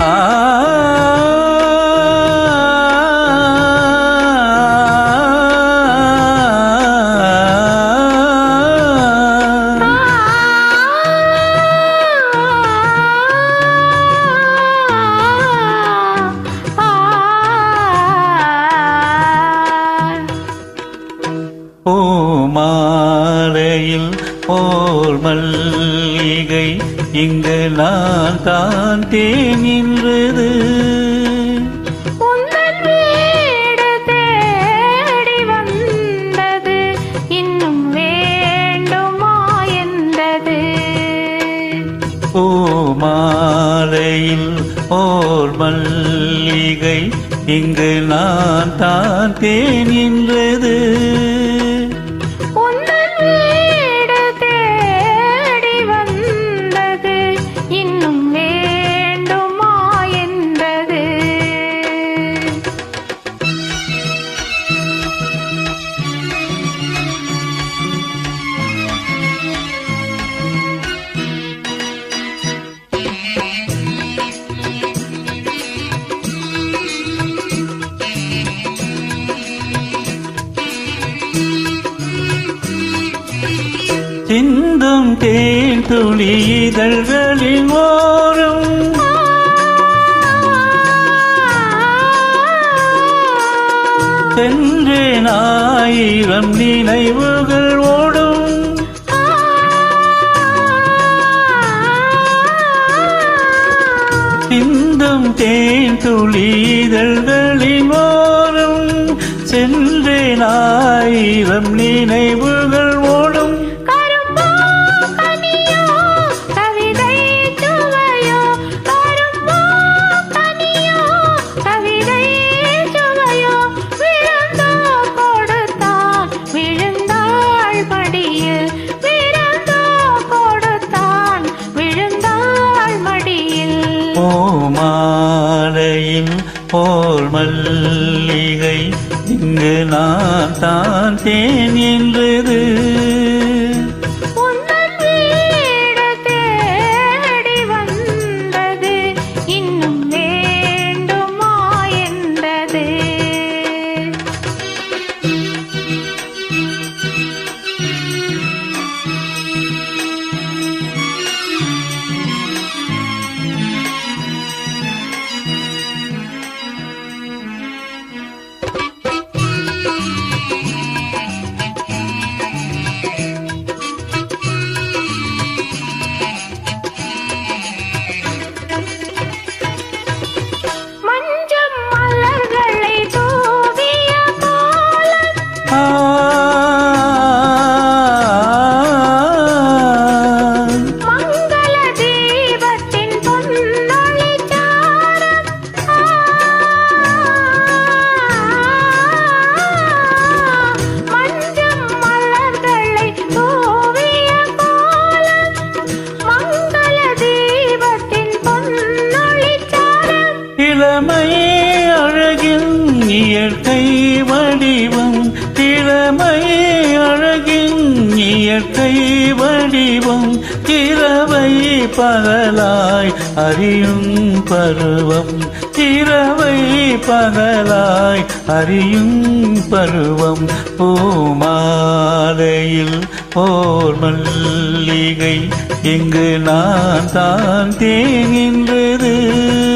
啊。ஓர் மல்லிகை இங்கு நான் தான் தேனின்றது பூமாலையில் ஓர் மல்லிகை இங்கு நான் தான் தேனின்றது சிந்தும் தேன் துளி இதழ்களின் ஓரம் சென்றேன் ஆயிரம் நினைவுகள் ஓடும். சிந்தும் தேன் துளி இதழ்களின் ஓரம் சென்றேன் ஆயிரம் நினைவுகள் பூமாலையில் போல் மல்லிகை இங்கு நான் தான் தேன் என்று இயற்கை வடிவம் இரவை பகலாய் அறியும் பருவம். இரவை பகலாய் அறியும் பருவம். பூமாலையில் போர் மல்லிகை இங்கு நான் தான் தேங்கின்றது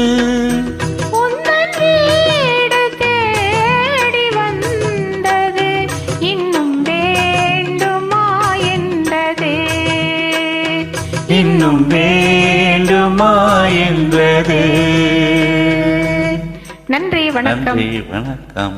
இன்னும் வேண்டுமா என்றது நன்றி வணக்கம். நன்றி வணக்கம்.